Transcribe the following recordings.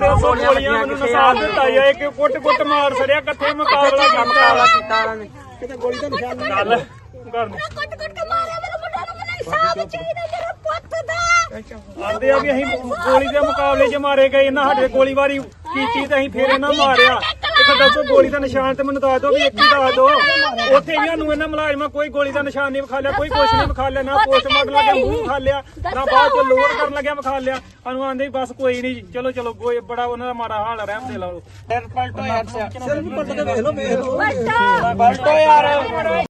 ਮੇਰੇ ਉੱਪਰ ਗੋਲੀਆਂ ਮੈਨੂੰ ਨਸਾਰ ਦਿੱਤਾ ਜਾਏ ਕਿ ਕੁੱਟ ਕੁੱਟ ਮਾਰ ਸੜਿਆ ਕਿੱਥੇ ਮੁਕਾਬਲਾ ਕੀਤਾ ਕੀਤਾ ਉਹਨਾਂ। ਨੇ ਕਿਤੇ ਗੋਲੀ ਦਾ ਨਿਸ਼ਾਨ ਨਹੀਂ ਚੱਲ ਕਰ ਕੁੱਟ ਕੁੱਟ ਕੇ ਮਾਰਿਆ ਮੇਰੇ ਮੁੰਡੇ ਨੂੰ ਮੈਨੂੰ ਇਨਸਾਫ ਚਾਹੀਦਾ ਮੇਰੇ ਪੁੱਤ ਦਾ। ਆਂਦੇ ਆ ਵੀ ਅਸੀਂ ਗੋਲੀ ਦੇ ਮੁਕਾਬਲੇ 'ਚ ਮਾਰੇ ਗਏ ਇਹਨਾਂ ਸਾਡੇ ਗੋਲੀਬਾਰੀ ਕੀਤੀ ਤੇ ਅਸੀਂ ਫੇਰ ਇਹਨਾਂ ਮਾਰਿਆ। ਇੱਕ ਦੱਸੋ ਗੋਲੀ ਦਾ ਨਿਸ਼ਾਨ ਤੇ ਮੈਨੂੰ ਦੱਸ ਦਿਓ ਵੀ ਇੱਕ ਹੀ ਦੱਸ ਦਿਓ। ਉੱਥੇ ਵੀ ਸਾਨੂੰ ਇਹਨਾਂ ਮੁਲਾਜ਼ਮਾਂ ਕੋਈ ਗੋਲੀ ਦਾ ਨਿਸ਼ਾਨ ਨਹੀਂ ਵਿਖਾ ਲਿਆ ਕੋਈ ਕੁਛ ਨਹੀਂ ਵਿਖਾ ਲਿਆ ਨਾ ਪੋਸਟਮਾਰਟਮ ਲੱਗਿਆ ਮੂੰਹ ਵਿਖਾ ਲਿਆ ਨਾ ਬਾਅਦ ਚ ਲੋਡ ਕਰਨ ਲੱਗਿਆ ਵਿਖਾ ਲਿਆ ਸਾਨੂੰ ਆਂਦੇ ਵੀ ਬਸ ਕੋਈ ਨਹੀਂ ਚਲੋ ਚਲੋ ਕੋਈ ਬੜਾ ਉਹਨਾਂ ਦਾ ਮਾੜਾ ਹਾਲ ਰਹਿਮ ਦੇ ਲਾਓ। ਪਲਟੋ ਯਾਰ ਸਿਰ। ਵੀ ਪਲਟ ਵੇਖ ਲਓ ਵੇਖ ਲਓ। ਬਲਟੋ ਯਾਰ।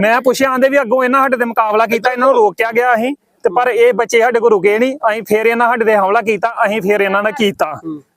ਮੈਂ ਪੁੱਛਿਆ ਆਂਦੇ ਵੀ ਅੱਗੋਂ ਇਹਨਾਂ ਸਾਡੇ ਤੇ ਮੁਕਾਬਲਾ ਕੀਤਾ ਇਹਨਾਂ ਨੂੰ ਰੋਕਿਆ ਗਿਆ ਅਸੀਂ ਤੇ ਪਰ ਇਹ ਬੱਚੇ ਸਾਡੇ ਕੋਲ ਰੁਕੇ ਨਹੀਂ ਅਸੀਂ ਫੇਰ ਇਹਨਾਂ ਸਾਡੇ ਤੇ ਹਮਲਾ ਕੀਤਾ ਅਸੀਂ ਫੇਰ ਇਹਨਾਂ ਨੇ ਕੀਤਾ।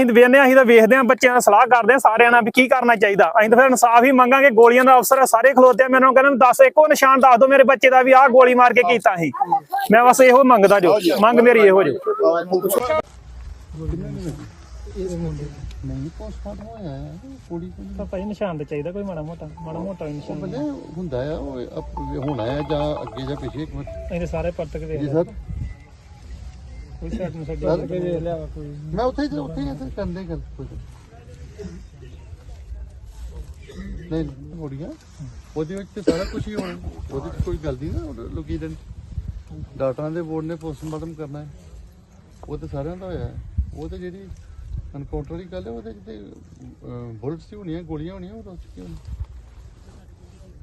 ਅਸੀਂ ਵੇਖਦੇ ਹਾਂ ਅਸੀਂ ਤਾਂ ਵੇਖਦੇ ਹਾਂ ਬੱਚਿਆਂ ਨਾਲ ਸਲਾਹ ਕਰਦੇ ਹਾਂ ਸਾਰਿਆਂ ਨਾਲ ਵੀ ਕੀ ਕਰਨਾ ਚਾਹੀਦਾ। ਅਸੀਂ ਤਾਂ ਫਿਰ ਇਨਸਾਫ ਹੀ ਮੰਗਾਂਗੇ ਗੋਲੀਆਂ ਦਾ ਅਫਸਰ ਆ, ਸਾਰੇ ਖਲੋਤੇ ਆ ਮੈਨੂੰ ਕਹਿੰਦੇ ਦੱਸ ਇੱਕੋ ਨਿਸ਼ਾਨ ਦੱਸ ਦਿਓ ਮੇਰੇ ਬੱਚੇ ਦਾ ਵੀ ਆਹ ਗੋਲੀ ਮਾਰ ਕੇ ਕੀਤਾ ਸੀ। ਮੈਂ ਬਸ ਇਹੋ ਮੰਗਦਾ ਜੋ ਮੰਗ ਮੇਰੀ ਇਹੋ ਜੋ। ਨਹੀਂ ਪੋਸਟਮਾਰਟਮ ਹੋਇਆ ਹੈ ਕੁੜੀ ਕੋਲ ਭਾਈ ਨਿਸ਼ਾਨ ਤੇ ਚਾਹੀਦਾ ਕੋਈ ਮਾੜਾ ਮੋਟਾ ਮਾੜਾ ਮੋਟਾ ਨਿਸ਼ਾਨ। ਹੁੰਦਾ ਆ ਉਹ ਹੋਣਾ ਹੈ ਜਾਂ ਅੱਗੇ ਜਾਂ ਪਿੱਛੇ ਸਾਰੇ ਜੀ ਵੇਖ ਲਿਆ ਵਾ ਕੋਈ। ਮੈਂ ਉੱਥੇ ਹੀ ਉੱਥੇ ਹੀ ਇੱਥੇ ਕਰਦੇ ਗੱਲ ਕੋਈ। ਨਹੀਂ ਹੋੜੀਆਂ ਉਹਦੇ ਵਿੱਚ ਤੇ ਸਾਰਾ ਕੁਝ ਹੀ ਹੋਣਾ। ਉਹਦੇ ਵਿੱਚ ਕੋਈ ਗੱਲ ਨਹੀਂ ਨਾ ਉਹ ਲੋਕੀ ਦੇ ਡਾਕਟਰਾਂ ਦੇ ਬੋਰਡ ਨੇ ਪੋਸਟਮਾਰਟਮ ਕਰਨਾ ਹੈ। ਉਹ ਤੇ ਸਾਰਿਆਂ ਦਾ ਹੋਇਆ ਹੈ। ਉਹ ਤੇ ਜਿਹੜੀ ਅਨਕਾਊਂਟਰ ਦੀ ਗੱਲ ਹੈ ਉਹਦੇ ਵਿੱਚ ਤੇ ਬੁਲਟਸ ਹੀ ਹੋਣੀਆਂ ਗੋਲੀਆਂ ਹੋਣੀਆਂ ਉਹ ਦੱਸ ਕੀ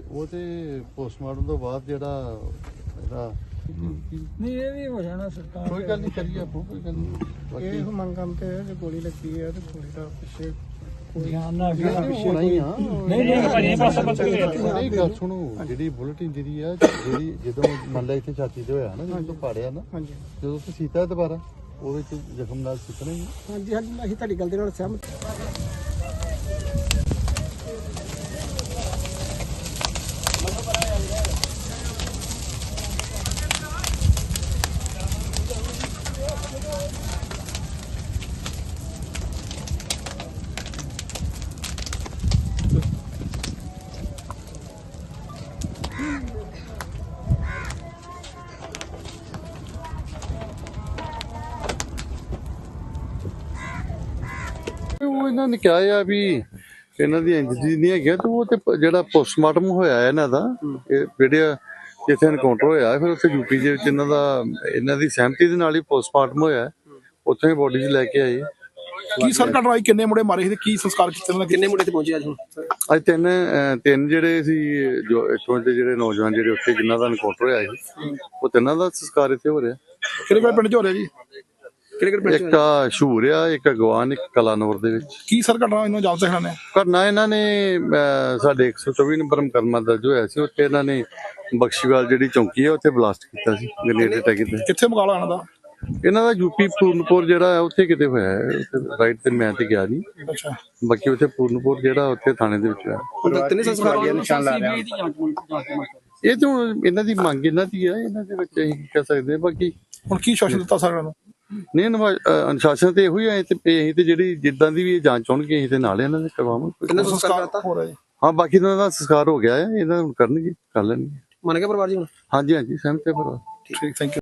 ਉਹ ਤੇ ਪੋਸਟਮਾਰਟਮ ਤੋਂ ਬਾਅਦ ਜਿਹੜਾ ਇਹਦਾ ਨਹੀਂ ਇਹ ਵੀ ਹੋ ਜਾਣਾ ਸਰਕਾਰ ਕੋਈ ਗੱਲ ਨਹੀਂ ਕਰੀਏ ਆਪੋ ਕੋਈ ਗੱਲ ਨਹੀਂ। ਬਾਕੀ ਇਹ ਮੰਗ ਕੰਮ ਤੇ ਹੈ ਜੇ ਗੋਲੀ ਲੱਗੀ ਹੈ ਤੇ ਗੋਲੀ ਦਾ ਪਿੱਛੇ ਕੋਈ ਧਿਆਨ ਨਾ ਅੱਗੇ ਨਾ ਪਿੱਛੇ ਹੋਣਾ ਹੀ ਆ। ਨਹੀਂ ਨਹੀਂ ਭਾਜੀ ਪਾਸੇ ਪਾਸੇ ਨਹੀਂ ਗੱਲ ਸੁਣੋ ਜਿਹੜੀ ਬੁਲਟ ਇੰਜਰੀ ਆ ਜਿਹੜੀ ਜਦੋਂ ਮੰਨ ਲਿਆ ਇੱਥੇ ਛਾਤੀ ਤੇ ਹੋਇਆ ਨਾ ਜਦੋਂ ਪਾੜਿਆ ਨਾ ਹਾਂਜੀ। ਜਦੋਂ ਤੁਸੀਂ ਸੀਤਾ ਦੁਬਾਰਾ ਉਹਦੇ ਚ ਜ਼ਖਮ ਨਾਲ ਸਿੱਟਣਾ ਹੀ। ਹਾਂਜੀ ਹਾਂਜੀ ਅਸੀਂ ਤੁਹਾਡੀ ਗੱਲ ਦੇ ਨਾਲ ਸਹਿਮਤ। ਉਹ ਇਹਨਾਂ ਨੇ ਕਿਹਾ ਆ ਵੀ ਇਹਨਾਂ ਦੀ ਇੰਜਰੀ ਨਹੀਂ ਹੈਗੀ ਤੇ ਉਹ ਤੇ ਜਿਹੜਾ ਪੋਸਟਮਾਰਟਮ ਹੋਇਆ ਹੈ ਇਹਨਾਂ ਦਾ, ਇਹ ਜਿਹੜੇ ਜਿੱਥੇ ਐਨਕਾਊਂਟਰ ਹੋਇਆ, ਫਿਰ ਉੱਥੇ ਯੂਪੀ ਦੇ ਵਿੱਚ ਇਹਨਾਂ ਦਾ, ਇਹਨਾਂ ਦੀ ਸਹਿਮਤੀ ਦੇ ਨਾਲ ਹੀ ਪੋਸਟਮਾਰਟਮ ਹੋਇਆ। ਉੱਥੇ ਹੀ ਬੋਡੀ 'ਚ ਲੈ ਕੇ ਆਏ। ਕੀ ਸਰ ਘਟਨਾ ਹੋਈ ਕਿੰਨੇ ਮੁੰਡੇ ਮਾਰੇ ਸੀ ਤੇ ਕੀ ਸੰਸਕਾਰ ਕੀਤੇ ਉਹਨਾਂ ਕਿੰਨੇ ਮੁੰਡੇ ਤੇ ਪਹੁੰਚੇ ਅੱਜ ਹੁਣ? ਅੱਜ ਤਿੰਨ ਅਹ, ਤਿੰਨ ਜਿਹੜੇ ਸੀ ਜੋ ਇੱਥੋਂ ਦੇ ਜਿਹੜੇ ਨੌਜਵਾਨ ਜਿਹੜੇ ਉੱਥੇ ਜਿਨ੍ਹਾਂ ਦਾ ਐਨਕਾਊਂਟਰ ਹੋਇਆ ਸੀ ਉਹ ਤਿੰਨਾਂ ਦਾ ਸੰਸਕਾਰ ਇੱਥੇ ਹੋ ਰਿਹਾ। ਕਿਹੜੇ ਕਿਹੜੇ ਪਿੰਡ ਚ ਹੋ ਰਿਹਾ ਜੀ? ਕਿਹੜੇ ਕਿਹੜੇ ਪਿੰਡ ਚ ਇੱਕ ਆ ਸ਼ੂਰ ਆ ਇੱਕ ਅਗਵਾਨ ਇੱਕ ਕਲਾਨੌਰ ਦੇ ਵਿੱਚ। ਕੀ ਸਰ ਘਟਨਾ ਇਹਨਾਂ ਜਾਲ ਤੇ ਨੇ? ਕਰਨਾ ਇਹਨਾਂ ਨੇ ਅਹ, ਸਾਡੇ 124 ਨੰਬਰ ਮੁਕੱਦਮਾ ਦਰਜ ਹੋਇਆ ਸੀ ਉੱਥੇ ਇਹਨਾਂ ਨੇ ਬਖਸ਼ੀਵਾਲ ਜਿਹੜੀ ਚੌਂਕੀ ਹੈ ਉੱਥੇ ਬਲਾਸਟ ਕੀਤਾ ਸੀ ਗ੍ਰੇਨੇਡ ਅਟੈਕ ਕੀਤਾ ਕਿੱਥੇ ਮੁਕਾਲਾ ਇਹਨਾਂ ਦਾ? ਇਹਨਾਂ ਦਾ ਯੂਪੀ ਪੂਰਨਪੁਰ ਜਿਹੜਾ ਹੈ ਉੱਥੇ ਕਿਤੇ ਹੋਇਆ ਹੈ। ਉੱਥੇ ਰਾਈਟ ਤੇ ਮੈਂ ਤੇ ਗਿਆ ਨਹੀਂ ਅੱਛਾ। ਬਾਕੀ ਉੱਥੇ ਪੂਰਨਪੁਰ ਜਿਹੜਾ ਉੱਥੇ ਥਾਣੇ ਦੇ ਵਿੱਚ ਹੋਇਆ। ਹੁਣ ਤਿੰਨੇ ਸੰਸਕਾਰ ਹੋਏ ਨਿਸ਼ਾਨ ਲਾ ਰਿਹਾ ਇਹ ਤਾਂ ਇਹਨਾਂ ਦੀ ਮੰਗ ਇਹਨਾਂ ਦੀ ਆ ਇਹਨਾਂ ਦੇ ਵਿੱਚ ਅਸੀਂ ਕੀ ਕਹਿ ਸਕਦੇ ਹਾਂ। ਬਾਕੀ ਹੁਣ ਕੀ ਸ਼ਾਸਨ ਦਿੱਤਾ ਸਰ ਇਹਨਾਂ ਨੂੰ ਨਹੀਂ ਅਨੁਸ਼ਾਸਨ ਤੇ ਇਹੋ ਹੀ ਆਏ ਤੇ ਅਸੀਂ ਤੇ ਜਿਹੜੀ ਜਿੱਦਾਂ ਦੀ ਵੀ ਇਹ ਜਾਂਚ ਹੋਣਗੇ ਅਸੀਂ ਤੇ ਨਾਲ ਇਹਨਾਂ ਦੇ ਕਰਵਾਵਾਂਗੇ। ਤਿੰਨੇ ਸੰਸਕਾਰ ਕਰਤਾ ਹੋ ਰਿਹਾ ਹਾਂ ਬਾਕੀ ਇਹਨਾਂ ਦਾ ਸੰਸਕਾਰ ਹੋ ਗਿਆ ਹੈ ਇਹਨਾਂ ਹੁਣ ਕਰਨਗੇ ਕਰ ਲੈਣਗੇ। ਮੰਨ ਗਿਆ ਪਰਿਵਾਰ ਜੀ ਹੁਣ? ਹਾਂਜੀ ਹਾਂਜੀ ਸਹਿਮਤ ਹੈ ਪਰ ਠੀਕ ਥੈਂਕ ਯੂ